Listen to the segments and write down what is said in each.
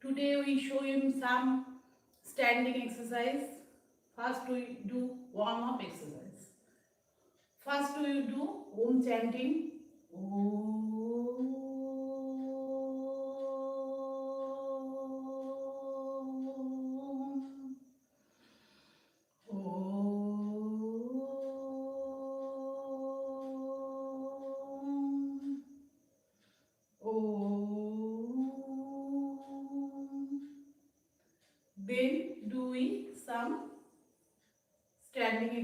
Today we show him some standing exercise. First we do warm up exercise. First we do Om chanting. Om.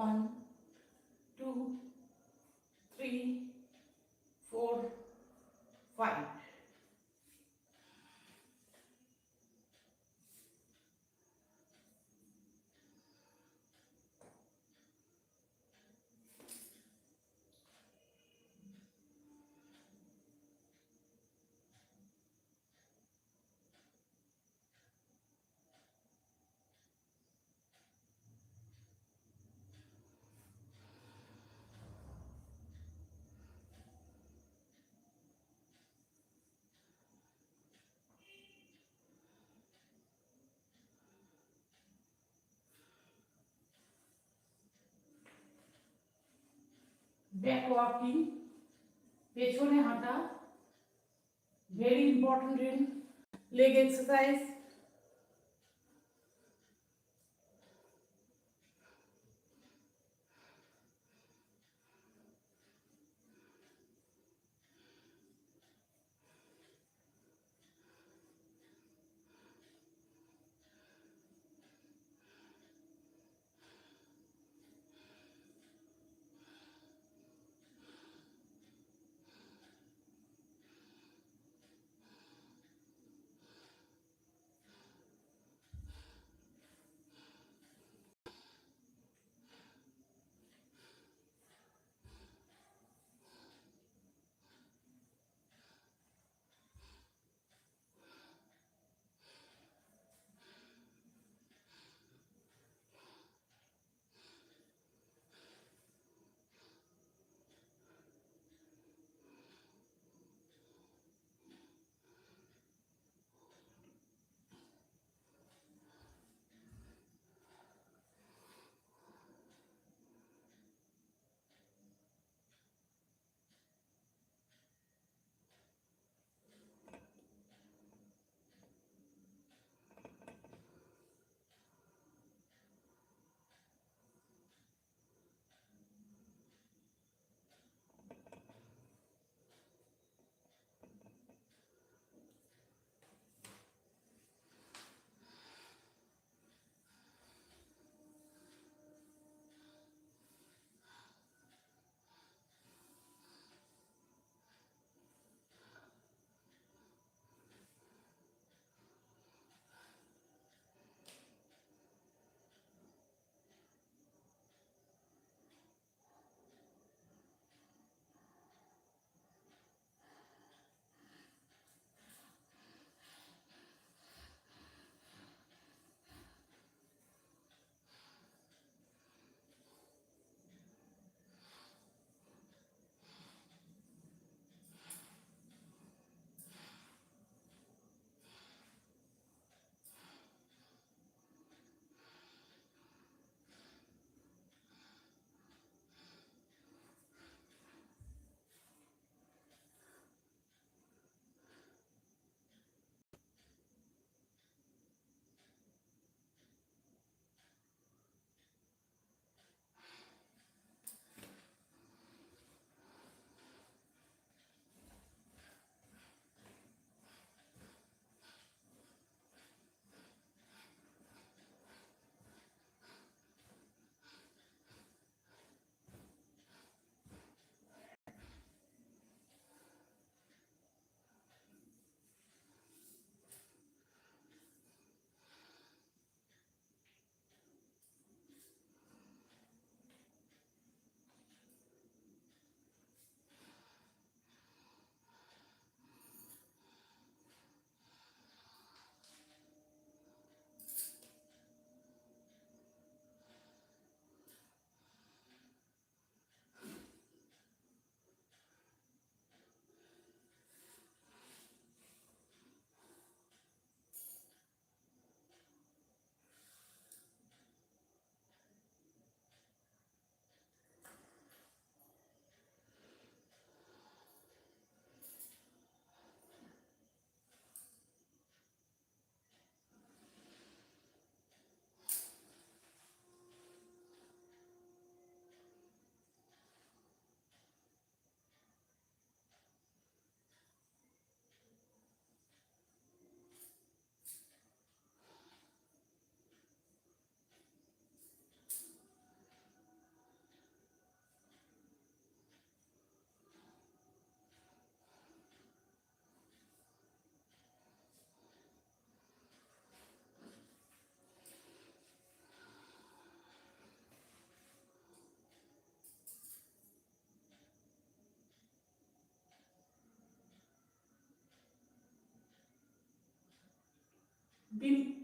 One, back walking পেছনে হাঁটা very important leg exercise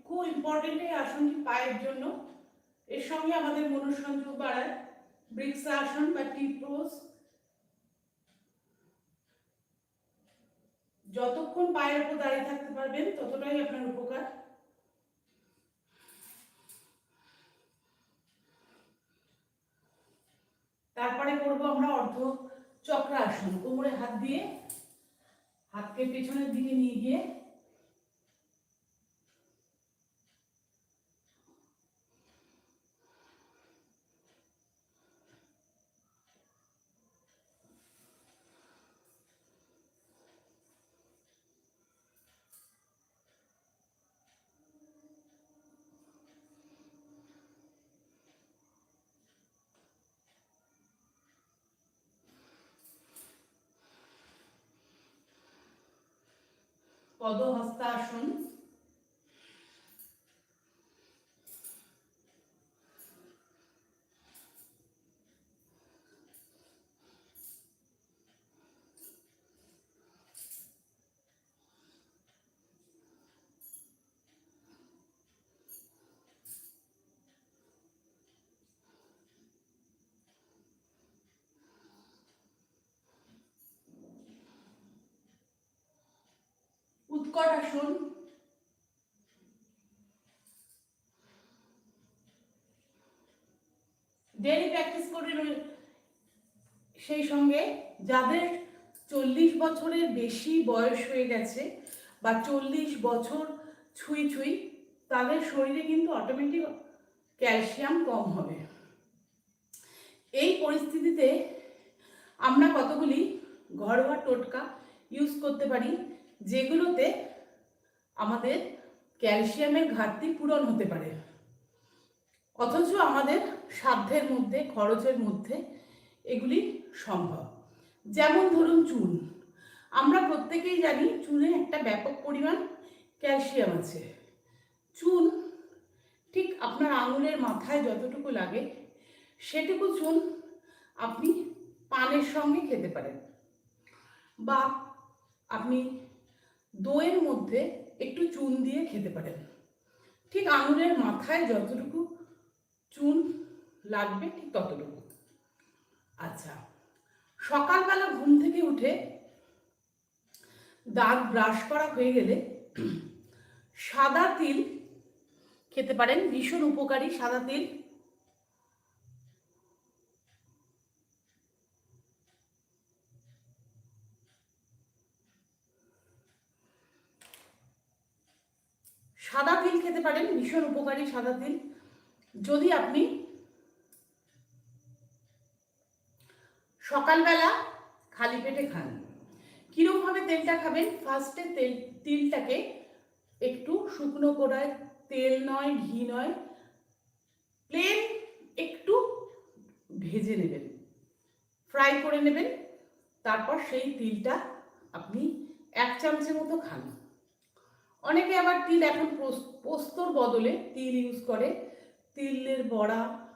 খুব important এই আসনটি পায়ের জন্য। এর সঙ্গে আমাদের মনোসংযোগ বাড়ায়। বৃক্ষাসন বা টি পোজ যতক্ষণ পায়ের উপর দাঁড়িয়ে থাকতে পারবেন, ততটাই আপনার উপকার। তারপরে করব আমরা অর্ধ চক্রাসন। কোমরে হাত দিয়ে হাতকে পেছনের দিকে নিয়ে গিয়ে পদহস্তাসন উৎকট আসন ডেলি প্র্যাকটিস করে সেই সঙ্গে যাদের চল্লিশ বছরের বেশি বয়স হয়ে গেছে বা চল্লিশ বছর ছুঁই ছুঁই, তাদের শরীরে কিন্তু অটোমেটিক ক্যালসিয়াম কম হবে। এই পরিস্থিতিতে আমরা কতগুলি ঘরোয়া টোটকা ইউজ করতে পারি? যেগুলোতে আমাদের ক্যালসিয়ামের ঘাটতি পূরণ হতে পারে। অথচ আমাদের সাধ্যের মধ্যে, খরচের মধ্যে এগুলি সম্ভব। যেমন ধরুন চুন। আমরা প্রত্যেকেই জানি চুনে একটা ব্যাপক পরিমাণ ক্যালসিয়াম আছে। চুন ঠিক আপনার আঙুলের মাথায় যতটুকু লাগে, সেটুকু চুন আপনি পানের সঙ্গে খেতে পারেন। বা আপনি দইয়ের মধ্যে একটু চুন দিয়ে খেতে পারেন। ঠিক আঙুলের মাথায় যতটুকু চুন লাগবে ঠিক ততটুকু। আচ্ছা সকালবেলা ঘুম থেকে উঠে দাঁত ব্রাশ করা হয়ে গেলে সাদা তিল খেতে পারেন, ভীষণ উপকারী সাদা তিল সাদা তিল খেতে পারেন, ভীষণ উপকারী সাদা তিল। যদি আপনি সকালবেলা খালি পেটে খান, কীরকমভাবে তেলটা খাবেন? ফার্স্টে তেল, তিলটাকে একটু শুকনো কড়ায় তেল নয়, ঘি নয় প্লেন একটু ভেজে নেবেন। ফ্রাই করে নেবেন, তারপর সেই তিলটা আপনি এক চামচের মতো খান। অনেকে আবার তিল এখন পোস- পোস্তর বদলে তিল ইউজ করে। তিলের বড়া।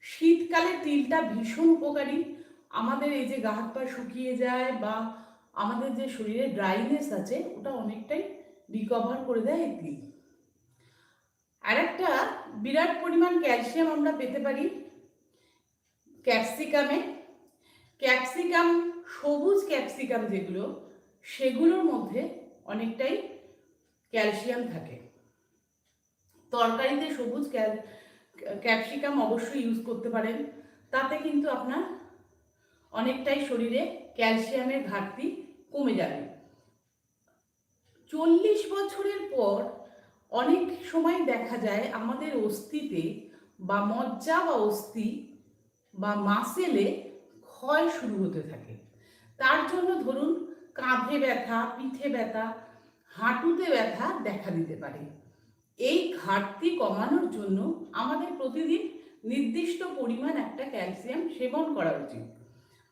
শীতকালে তিলটা ভীষণ উপকারী। আমাদের এই যে গা হাত পা শুকিয়ে যায় বা আমাদের যে শরীরে ড্রাইনেস আছে, ওটা অনেকটাই রিকভার করে দেয় এই তিল। আর একটা বিরাট পরিমাণ ক্যালসিয়াম আমরা পেতে পারি ক্যাপসিকামে ক্যাপসিকাম সবুজ ক্যাপসিকাম যেগুলো, সেগুলোর মধ্যে অনেকটাই ক্যালসিয়াম থাকে। তরকারিতে সবুজ ক্যাপসিকাম অবশ্যই ইউজ করতে পারেন। তাতে কিন্তু আপনার অনেকটাই শরীরে ক্যালসিয়ামের ঘাটতি কমে যাবে। চল্লিশ বছরের পর অনেক সময় দেখা যায় আমাদের অস্থিতে বা মজ্জা বা অস্থি বা মাসেলে ক্ষয় শুরু হতে থাকে। তার জন্য ধরুন কাঁধে ব্যথা, পিঠে ব্যথা হাঁটুতে ব্যথা দেখা দিতে পারে। এই ঘাটতি কমানোর জন্য আমাদের প্রতিদিন নির্দিষ্ট পরিমাণ একটা ক্যালসিয়াম সেবন করা উচিত।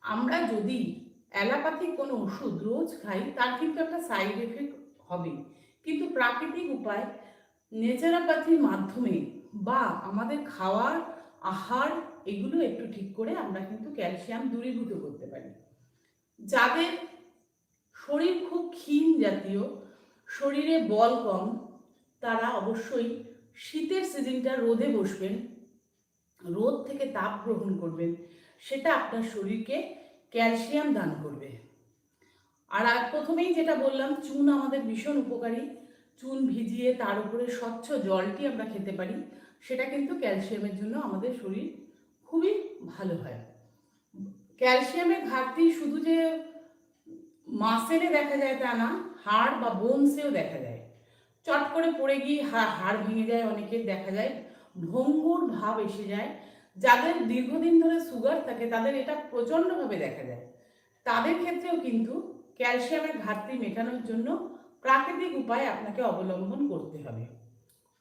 আমরা যদি অ্যালোপ্যাথিক কোনো ওষুধ রোজ খাই, তার কিন্তু একটা সাইড এফেক্ট হবে। কিন্তু প্রাকৃতিক উপায় নেচারোপ্যাথির মাধ্যমে বা আমাদের খাওয়ার, আহার, এগুলো একটু ঠিক করে আমরা কিন্তু ক্যালসিয়াম দূরীভূত করতে পারি। যাদের শরীর খুব ক্ষীণ জাতীয় শরীরে বল কম, তারা অবশ্যই শীতের সিজনটা রোদে বসবেন, রোদ থেকে তাপ গ্রহণ করবেন, সেটা আপনার শরীরকে ক্যালসিয়াম দান করবে। আর আর প্রথমেই যেটা বললাম, চুন আমাদের ভীষণ উপকারী। চুন ভিজিয়ে তার উপরে স্বচ্ছ জলটি আমরা খেতে পারি, সেটা কিন্তু ক্যালসিয়ামের জন্য আমাদের শরীর খুবই ভালো হয়। ক্যালসিয়ামের ঘাটতি শুধু যে মাসেলে দেখা যায় তা না, হাড় বা বোনসেও দেখা যায়। চট করে পড়ে গিয়ে হাড় ভেঙে যায় অনেকের দেখা যায়। ভঙ্গুর ভাব এসে যায়। যাদের দীর্ঘদিন ধরে সুগার থাকে, তাদের এটা প্রচণ্ডভাবে দেখা যায়। তাদের ক্ষেত্রেও কিন্তু ক্যালসিয়ামের ঘাটতি মেটানোর জন্য প্রাকৃতিক উপায় আপনাকে অবলম্বন করতে হবে।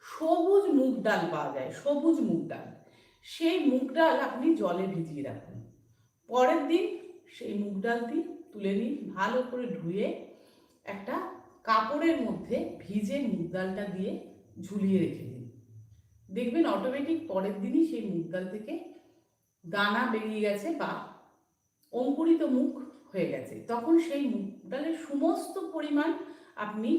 সবুজ মুগ ডাল পাওয়া যায়, সবুজ মুগ ডাল। সেই মুগ ডাল আপনি জলে ভিজিয়ে রাখুন। পরের দিন সেই মুগ ডালটি তুলে নিন ভালো করে ধুয়ে একটা কাপড়ের মধ্যে ভিজে মুগ ডালটা দিয়ে ঝুলিয়ে রেখে দিন দেখবেন অটোমেটিক পরের দিনই সেই মুগ ডাল থেকে দানা বেরিয়ে গেছে বা অঙ্কুরিত মুখ হয়ে গেছে। তখন সেই মুগ ডালের সমস্ত পরিমাণ আপনি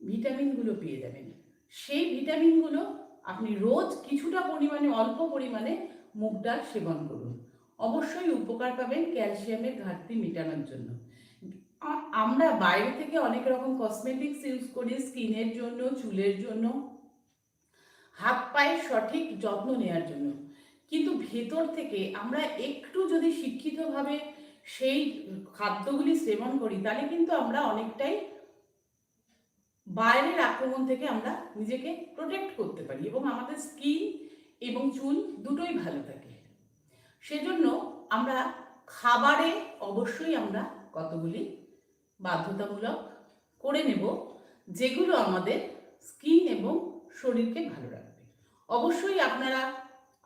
ভিটামিনগুলো পেয়ে যাবেন। সেই ভিটামিনগুলো আপনি রোজ কিছুটা পরিমাণে, অল্প পরিমাণে মুগ ডাল সেবন করুন। অবশ্যই উপকার পাবেন ক্যালসিয়ামের ঘাটতি মেটানোর জন্য। আমরা বাইরে থেকে অনেক রকম কসমেটিক্স ইউজ করি, স্কিনের জন্য, চুলের জন্য। হাত পায়ের সঠিক যত্ন নেওয়ার জন্য। কিন্তু ভেতর থেকে আমরা একটু যদি শিক্ষিতভাবে সেই খাদ্যগুলি সেবন করি, তাহলে কিন্তু আমরা অনেকটাই বাইরের আক্রমণ থেকে আমরা নিজেকে প্রোটেক্ট করতে পারি এবং আমাদের স্কিন এবং চুল দুটোই ভালো থাকে। আমরা খাবারে অবশ্যই আমরা কতগুলি বাধ্যতামূলক করে নেব, যেগুলো আমাদের স্কিন এবং শরীরকে ভালো রাখবে। অবশ্যই আপনারা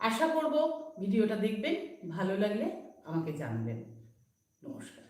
আশা করব ভিডিওটা দেখবেন, ভালো লাগলে আমাকে জানবেন। নমস্কার।